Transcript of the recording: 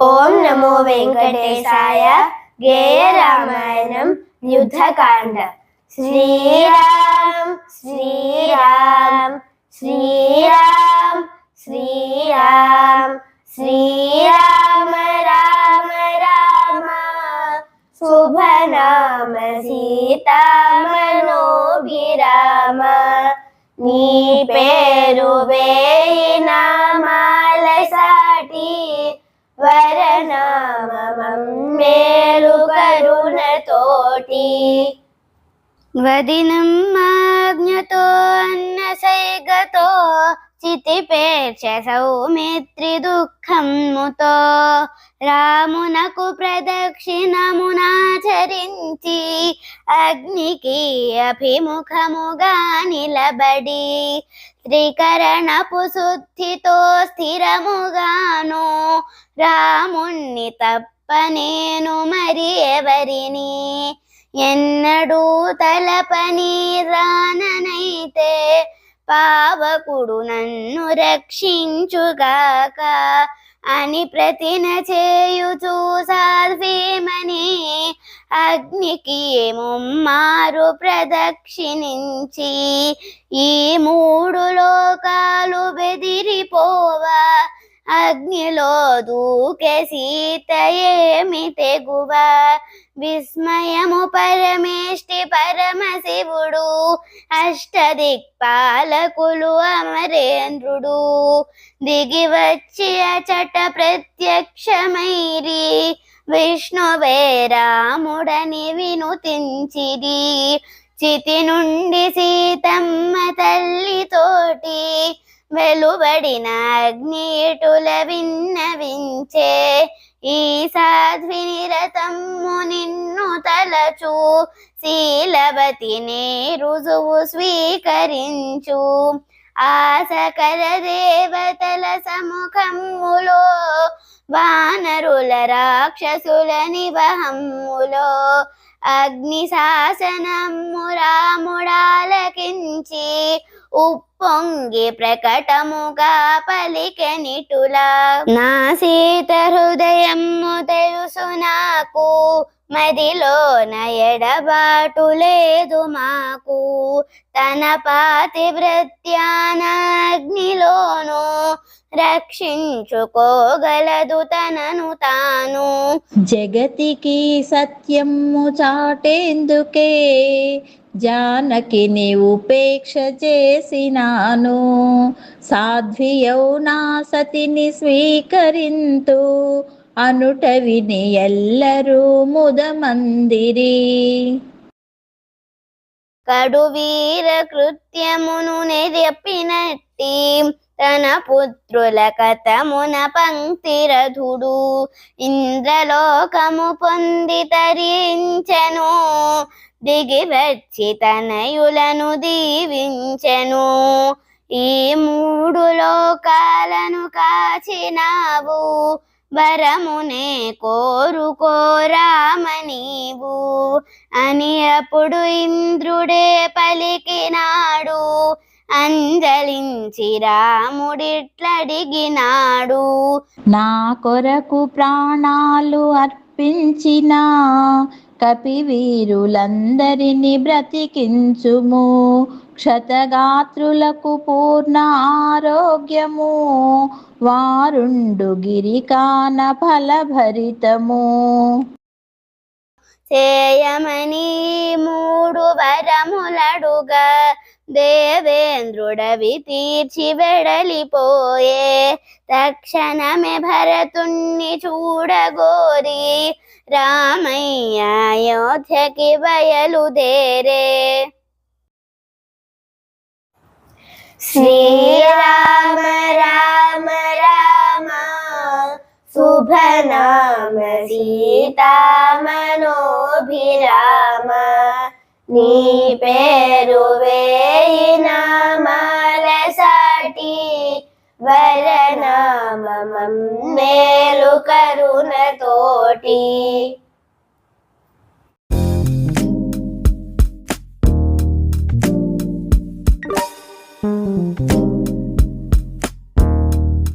ഓം നമോ വെങ്കടേശായ ഗേയരാമായണം യുദ്ധകാണ്ഡ. ശ്രീരാം ശ്രീരാം ശ്രീരാം ശ്രീരാം ശ്രീരാമ രാമ രാമ. ശുഭനാമ സീതാമനോഭിരാമ നീ പേരുവേയിനാമാല സാട്ടി వరనామం మేలు కరుణతోటి. వదినం ఆజ్ఞతో అన్న సైగతో చితిపేర్చ సౌమిత్రి దుఃఖముతో. రామునకు ప్రదక్షిణమునాచరించి అగ్నికి అభిముఖముగా నిలబడి త్రికరణపు శుద్ధితో స్థిరముగాను రాముణ్ణి తప్ప నేను మరి ఎవరిని? ఎన్నడూ తలపని రాననైతే పావకుడు నన్ను రక్షించుగాక అని ప్రతిన చేయుచూ సాధ్వీమని అగ్నికి ముమ్మారు ప్రదక్షిణించి ఈ మూడు లోకాలు బెదిరిపో అగ్నిలో దూకే సీత ఏమి తెగువ. విస్మయము పరమేష్టి పరమశివుడు అష్టదిక్పాలకులు అమరేంద్రుడు. దిగి వచ్చి అచట ప్రత్యక్షమైరి విష్ణువే రాముడని వినుతించిరి. చితి నుండి సీతమ్మ తల్లితోటి వెలువడిన అగ్నిటుల విన్నవించే ఈ సాధ్విని రతమ్ము నిన్ను తలచు శీలవతిని రుజువు స్వీకరించు. ఆ సకల దేవతల సముఖములో వానరుల రాక్షసుల నివహమ్ములో అగ్ని శాసనము రాముడాలకించి ఉప్పొంగి ప్రకటముగా పలికెనిటులా నా సీత హృదయము తెలుసు నాకు మదిలోన ఎడబాటు లేదు మాకు. తన పాతి వృత్యానాగ్నిలోను రక్షించుకోగలదు తనను తాను. జగతికి సత్యము చాటేందుకే జానకిని ఉపేక్ష చేసినాను. సాధ్వియౌ నా సతిని స్వీకరింతు. అనుట విని ఎల్లరూ ముదమందిరి. కడు వీర కృత్యమును నెరపినట్టి తన పుత్రుల కథమున పంక్తిరధుడు ఇంద్రలోకము పొంది తరించెను. దిగివచ్చి తనయులను దీవించెను. ఈ మూడు లోకాలను కాచినావు. వరమునే కోరుకోరామనీవు అని అప్పుడు ఇంద్రుడే పలికినాడు. అంజలించి రాముడిట్లడిగినాడు. నా కొరకు ప్రాణాలు అర్పించినా కపివీరులందరిని బ్రతికించుము. క్షతగాత్రులకు పూర్ణ ఆరోగ్యము. వారుండు గిరికాన ఫలభరితము. చేయమని మూడు వరములడుగా దేవేంద్రుడవి తీర్చి వెడలిపోయే. తక్షణమే భరతుణ్ణి చూడగోరి రామయ్య అయోధ్యకి బయలుదేరే శ్రీరామ రామ రామ శుభనామ సీతామనోభిరామ నీ పేరు వేయి నామాల సాటి వరనామం మేలు కరుణతోటి